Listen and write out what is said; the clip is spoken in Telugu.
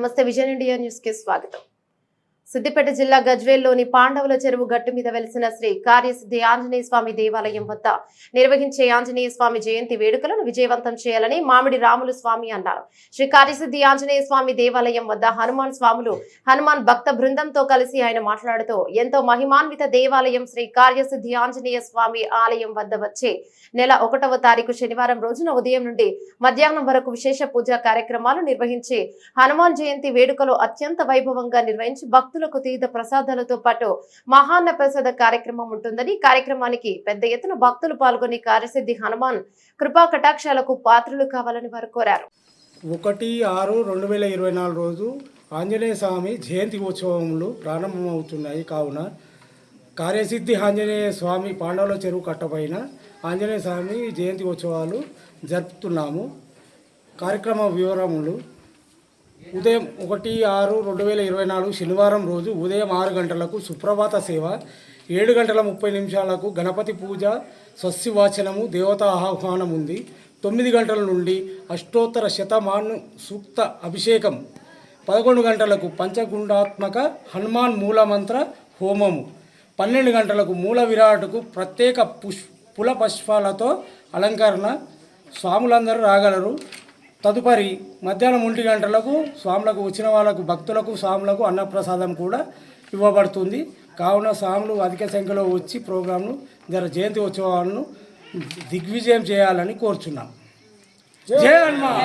నమస్తే విజయన్ ఇండియా న్యూస్కి స్వాగతం. సిద్దిపేట జిల్లా గజ్వేల్లోని పాండవుల చెరువు గట్టు మీద వెలిసిన శ్రీ కార్యసిద్ధి ఆంజనేయ స్వామి దేవాలయం వద్ద నిర్వహించే ఆంజనేయ స్వామి జయంతి వేడుకలను విజయవంతం చేయాలని మామిడి రాములు స్వామి అన్నారు. శ్రీ కార్యసిద్ధి ఆంజనేయ స్వామి దేవాలయం వద్ద హనుమాన్ స్వాములు హనుమాన్ భక్త బృందంతో కలిసి ఆయన మాట్లాడుతూ ఎంతో మహిమాన్విత దేవాలయం శ్రీ కార్యసిద్ధి ఆంజనేయ స్వామి ఆలయం వద్ద వచ్చే నెల ఒకటవ తారీఖు శనివారం రోజున ఉదయం నుండి మధ్యాహ్నం వరకు విశేష పూజా కార్యక్రమాలు నిర్వహించి హనుమాన్ జయంతి వేడుకలు అత్యంత వైభవంగా నిర్వహించి భక్తులు భక్తులకు తీర్థ ప్రసాదాలతో పాటు మహాన్న ప్రసాద కార్యక్రమం ఉంటుందని కార్యక్రమానికి పెద్ద ఎత్తున భక్తులు పాల్గొని కార్యసిద్ధి హనుమాన్ కృపా కటాక్షాలకు పాత్రలు కావాలని వారు కోరారు. ఒకటి ఆరు రెండు వేల ఇరవై నాలుగు రోజు ఆంజనేయ స్వామి జయంతి ఉత్సవములు ప్రారంభమవుతున్నాయి కావున కార్యసిద్ధి ఆంజనేయ స్వామి పాండవుల చెరువు కట్టపైన ఆంజనేయ స్వామి జయంతి ఉత్సవాలు జరుపుతున్నాము. కార్యక్రమ వివరములు ఉదయం ఒకటి ఆరు రెండు వేల ఇరవై నాలుగు శనివారం రోజు ఉదయం ఆరు గంటలకు సుప్రభాత సేవ ఏడు గంటల ముప్పై నిమిషాలకు గణపతి పూజ స్వస్తివాచనము దేవతా ఆహ్వానం ఉంది. తొమ్మిది గంటల నుండి అష్టోత్తర శతమాను సూక్త అభిషేకం. పదకొండు గంటలకు పంచగుండాత్మక హనుమాన్ మూలమంత్ర హోమము. పన్నెండు గంటలకు మూల విరాటుకు ప్రత్యేక పుష్ పుల పుష్పాలతో అలంకరణ. స్వాములందరూ రాగలరు. తదుపరి మధ్యాహ్నం ఒంటి గంటలకు స్వాములకు వచ్చిన వాళ్ళకు భక్తులకు స్వాములకు అన్నప్రసాదం కూడా ఇవ్వబడుతుంది. కావున స్వాములు అధిక సంఖ్యలో వచ్చి ప్రోగ్రాంను జర జయంతి ఉత్సవాలను దిగ్విజయం చేయాలని కోరుచున్నాం. జయ హనుమాన్!